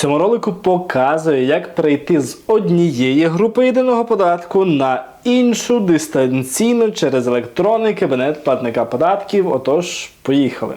цьому ролику показую, як перейти з однієї групи єдиного податку на іншу дистанційно через електронний кабінет платника податків. Отож, поїхали.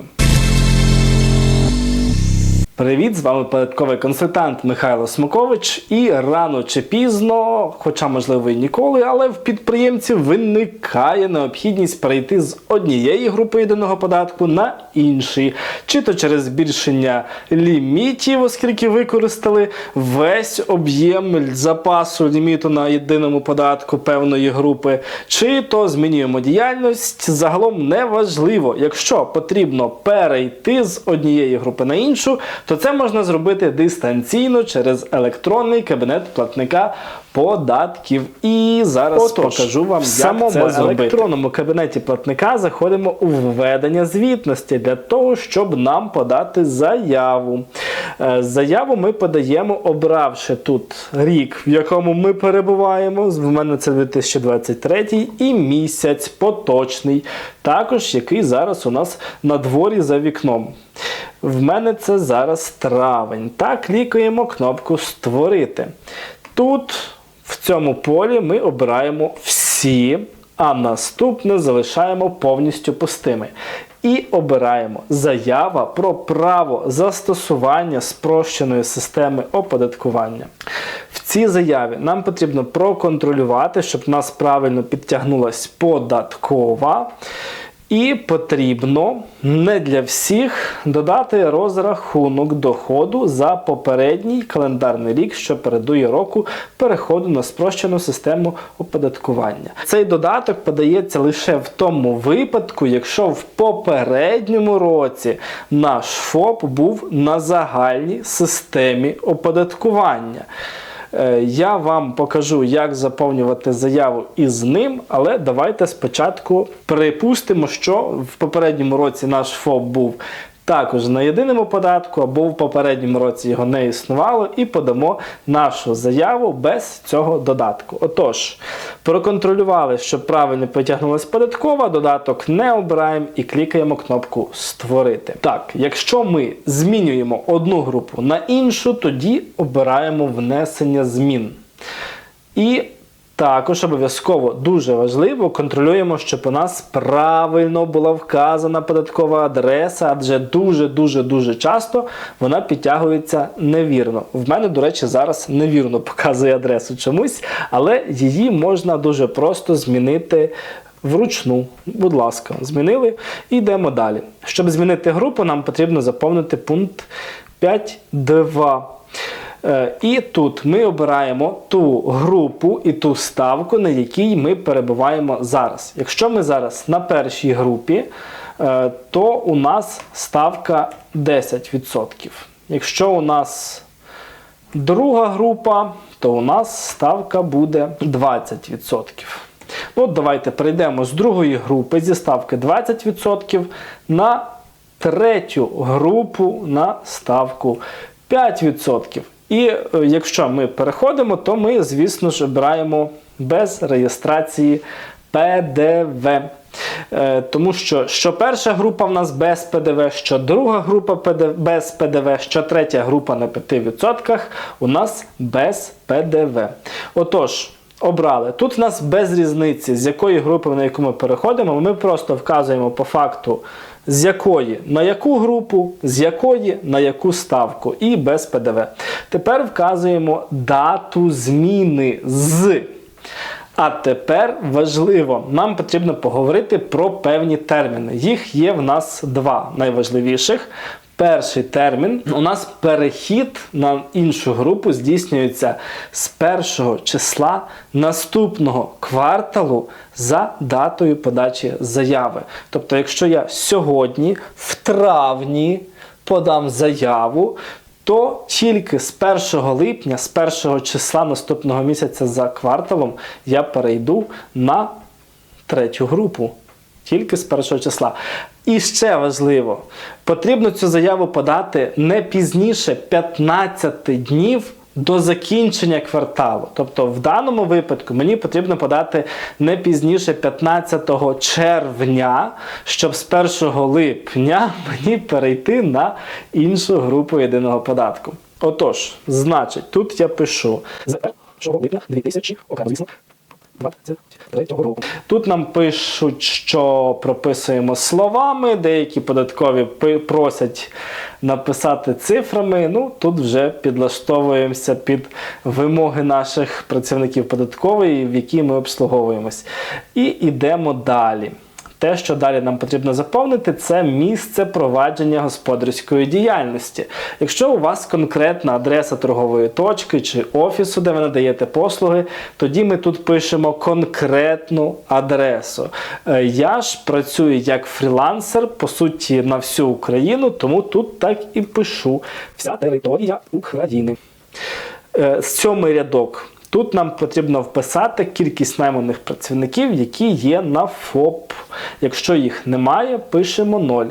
Привіт, з вами податковий консультант Михайло Смокович. І рано чи пізно, хоча можливо і ніколи, але в підприємців виникає необхідність перейти з однієї групи єдиного податку на інший, чи то через збільшення лімітів, оскільки використали весь об'єм запасу ліміту на єдиному податку певної групи, чи то змінюємо діяльність. Загалом неважливо, якщо потрібно перейти з однієї групи на іншу, то це можна зробити дистанційно через електронний кабінет платника податків. І зараз Отож, покажу вам, в як це електронному електронному кабінеті платника заходимо у введення звітності для того, щоб нам подати заяву. Е, Заяву ми подаємо, обравши тут рік, в якому ми перебуваємо. В мене це 2023 і місяць поточний, також який зараз у нас на дворі за вікном. В мене це зараз травень. Так, клікаємо кнопку Створити. Тут в цьому полі ми обираємо всі, а наступне залишаємо повністю пустими. І обираємо заява про право застосування спрощеної системи оподаткування. В цій заяві нам потрібно проконтролювати, щоб нас правильно підтягнулась податкова. І потрібно не для всіх додати розрахунок доходу за попередній календарний рік, що передує року переходу на спрощену систему оподаткування. Цей додаток подається лише в тому випадку, якщо в попередньому році наш ФОП був на загальній системі оподаткування. Е, Я вам покажу, як заповнювати заяву із ним, але давайте спочатку припустимо, що в попередньому році наш ФОП був також на єдиному податку, або в попередньому році його не існувало, і подамо нашу заяву без цього додатку. Отож, проконтролювали, щоб правильно потягнулася податкова, додаток не обираємо і клікаємо кнопку Створити. Так, якщо ми змінюємо одну групу на іншу, тоді обираємо внесення змін. І також обов'язково дуже важливо контролюємо, щоб у нас правильно була вказана податкова адреса, адже дуже-дуже дуже часто вона підтягується невірно. В мене, до речі, зараз невірно показує адресу чомусь, але її можна дуже просто змінити. Вручну, будь ласка, змінили і йдемо далі. Щоб змінити групу, нам потрібно заповнити пункт 5.2. Е, І тут ми обираємо ту групу і ту ставку, на якій ми перебуваємо зараз. Якщо ми зараз на першій групі, е, то у нас ставка 10%. Якщо у нас друга група, то у нас ставка буде 20%. Ну, от давайте перейдемо з другої групи зі ставки 20% на третю групу на ставку 5%. І е, якщо ми переходимо, то ми, звісно ж, обираємо без реєстрації ПДВ. Е, Тому що що перша група в нас без ПДВ, що друга група без ПДВ, що третя група на 5% у нас без ПДВ. Отож, обрали. Тут в нас без різниці, з якої групи на яку ми переходимо, ми просто вказуємо по факту, з якої на яку групу, з якої на яку ставку, і без ПДВ. Тепер вказуємо дату зміни з. А тепер важливо, нам потрібно поговорити про певні терміни. Їх є в нас два найважливіших. Перший термін у нас перехід на іншу групу здійснюється з першого числа наступного кварталу за датою подачі заяви. Тобто, якщо я сьогодні, в травні, подам заяву, то тільки з 1 липня, з 1 числа наступного місяця за кварталом я перейду на третю групу. Тільки з першого числа. І ще важливо, потрібно цю заяву подати не пізніше 15 днів до закінчення кварталу. Тобто, в даному випадку мені потрібно подати не пізніше 15 червня, щоб з 1 липня мені перейти на іншу групу єдиного податку. Отож, значить, тут я пишу з 1 липня 2000 окремо, звісно, 23 року. Тут нам пишуть, що прописуємо словами, деякі податкові просять написати цифрами. Ну, тут вже підлаштовуємося під вимоги наших працівників податкової, в які ми обслуговуємось. І йдемо далі. Те, що далі нам потрібно заповнити, це місце провадження господарської діяльності. Якщо у вас конкретна адреса торгової точки чи офісу, де ви надаєте послуги, тоді ми тут пишемо конкретну адресу. Е, Я ж працюю як фрілансер, по суті, на всю Україну, тому тут так і пишу: вся територія України. Е, Сьомий рядок. Тут нам потрібно вписати кількість найманих працівників, які є на ФОП. Якщо їх немає, пишемо 0.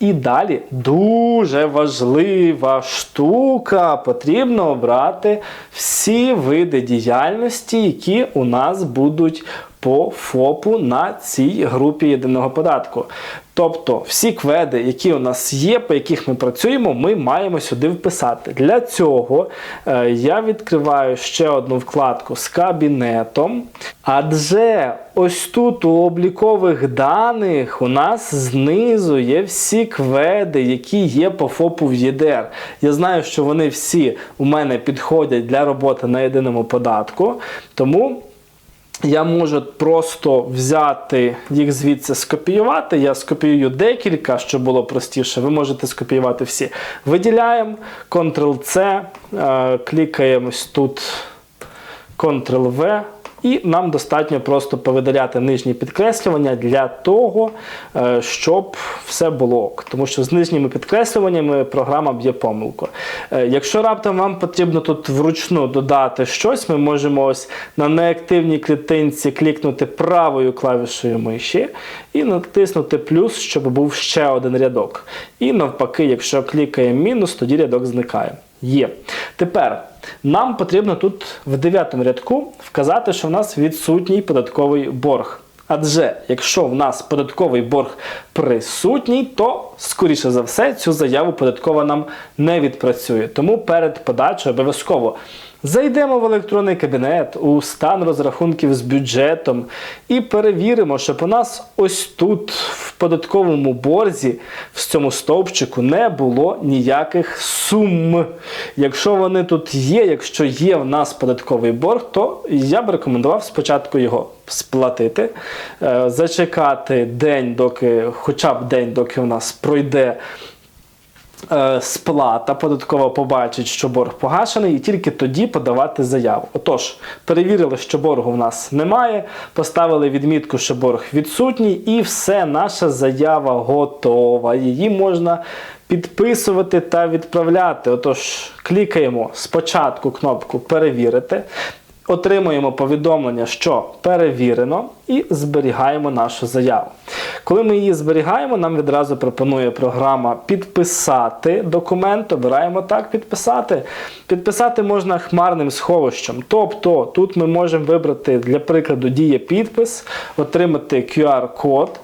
І далі дуже важлива штука. Потрібно обрати всі види діяльності, які у нас будуть по ФОПу на цій групі єдиного податку. Тобто всі кведи, які у нас є, по яких ми працюємо, ми маємо сюди вписати. Для цього е, я відкриваю ще одну вкладку з кабінетом. Адже ось тут у облікових даних у нас знизу є всі кведи, які є по ФОПу в ЄДР. Я знаю, що вони всі у мене підходять для роботи на єдиному податку. Тому я можу просто взяти їх звідси скопіювати. Я скопіюю декілька, щоб було простіше. Ви можете скопіювати всі. Виділяємо Ctrl-C, клікаємось тут Ctrl-V. І нам достатньо просто повидаляти нижні підкреслювання для того, е, щоб все було ок. Тому що з нижніми підкреслюваннями програма б'є помилку. Е, Якщо раптом вам потрібно тут вручну додати щось, ми можемо ось на неактивній клітинці клікнути правою клавішою миші і натиснути плюс, щоб був ще один рядок. І навпаки, якщо клікаємо мінус, тоді рядок зникає. Є. Тепер нам потрібно тут в дев'ятому рядку вказати, що в нас відсутній податковий борг. Адже якщо в нас податковий борг присутній, то скоріше за все цю заяву податкова нам не відпрацює. Тому перед подачею обов'язково зайдемо в електронний кабінет у стан розрахунків з бюджетом і перевіримо, щоб у нас ось тут в податковому борзі в цьому стовпчику не було ніяких сум. Якщо вони тут є, якщо є в нас податковий борг, то я б рекомендував спочатку його сплатити, е, зачекати день, доки, хоча б день, доки у нас пройде. Е, Сплата податкова побачить, що борг погашений, і тільки тоді подавати заяву. Отож, перевірили, що боргу в нас немає, поставили відмітку, що борг відсутній, і все, наша заява готова. Її можна підписувати та відправляти. Отож, клікаємо спочатку кнопку Перевірити. Отримуємо повідомлення, що перевірено, і зберігаємо нашу заяву. Коли ми її зберігаємо, нам відразу пропонує програма підписати документ. Обираємо так підписати. Підписати можна хмарним сховищем. Тобто тут ми можемо вибрати для прикладу діє підпис, отримати QR-код.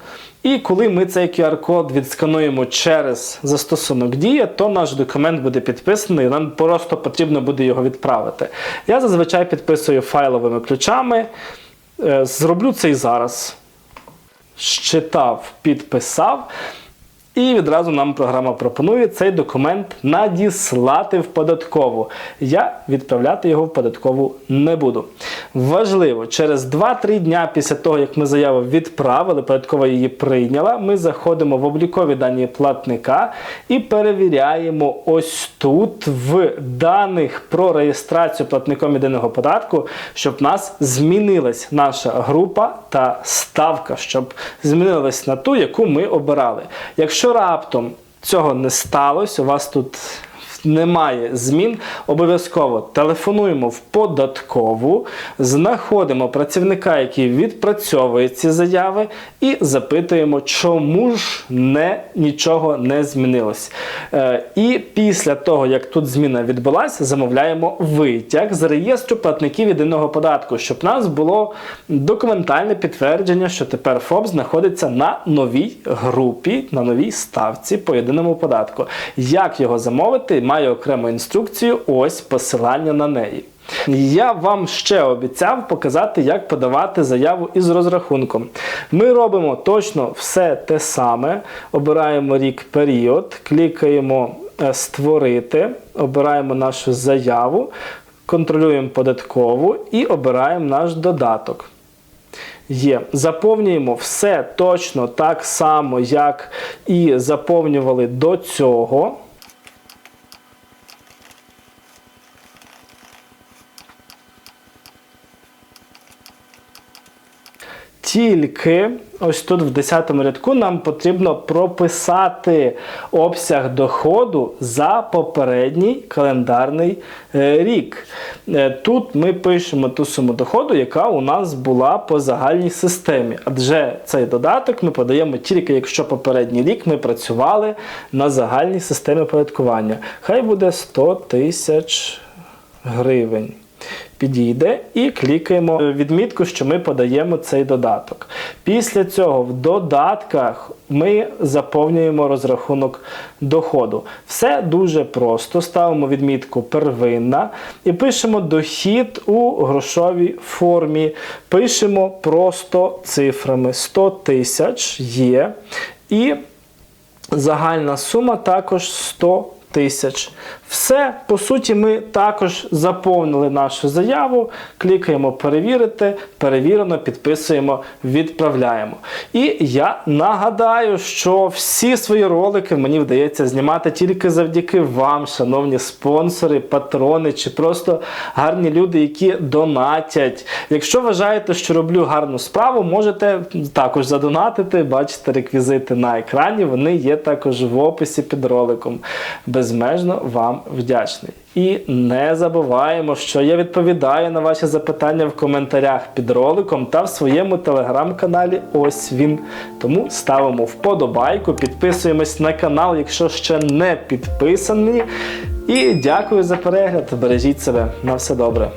І коли ми цей QR-код відскануємо через застосунок Дія, то наш документ буде підписаний, нам просто потрібно буде його відправити. Я зазвичай підписую файловими ключами. Е, Зроблю це і зараз. Щитав, підписав. І відразу нам програма пропонує цей документ надіслати в податкову. Я відправляти його в податкову не буду. Важливо, через 2-3 дня після того, як ми заяву відправили, податкова її прийняла, ми заходимо в облікові дані платника і перевіряємо ось тут в даних про реєстрацію платником єдиного податку, щоб в нас змінилась наша група та ставка, щоб змінилась на ту, яку ми обирали. Якщо раптом цього не сталося, у вас тут немає змін, обов'язково телефонуємо в податкову, знаходимо працівника, який відпрацьовує ці заяви, і запитуємо, чому ж не, нічого не змінилось. Е, і після того, як тут зміна відбулася, замовляємо витяг з реєстру платників єдиного податку, щоб нас було документальне підтвердження, що тепер ФОП знаходиться на новій групі, на новій ставці по єдиному податку. Як його замовити, маю окрему інструкцію, ось посилання на неї. Я вам ще обіцяв показати, як подавати заяву із розрахунком. Ми робимо точно все те саме. Обираємо рік період, клікаємо е, Створити, обираємо нашу заяву, контролюємо податкову і обираємо наш додаток. Є. Заповнюємо все точно так само, як і заповнювали до цього. Тільки ось тут в 10 рядку нам потрібно прописати обсяг доходу за попередній календарний е, рік. Е, Тут ми пишемо ту суму доходу, яка у нас була по загальній системі. Адже цей додаток ми подаємо тільки якщо попередній рік ми працювали на загальній системі оподаткування. Хай буде 100 тисяч гривень підійде і клікаємо відмітку, що ми подаємо цей додаток. Після цього в додатках ми заповнюємо розрахунок доходу. Все дуже просто. Ставимо відмітку первинна і пишемо дохід у грошовій формі. Пишемо просто цифрами 100 тисяч є. І загальна сума також 100 тисяч. Все, по суті, ми також заповнили нашу заяву, клікаємо перевірити, перевірено, підписуємо, відправляємо. І я нагадаю, що всі свої ролики мені вдається знімати тільки завдяки вам, шановні спонсори, патрони чи просто гарні люди, які донатять. Якщо вважаєте, що роблю гарну справу, можете також задонатити, бачите реквізити на екрані, вони є також в описі під роликом. Безмежно вам вдячний. І не забуваємо, що я відповідаю на ваші запитання в коментарях під роликом та в своєму телеграм-каналі. Ось він. Тому ставимо вподобайку, підписуємось на канал, якщо ще не підписані. І дякую за перегляд. Бережіть себе. На все добре.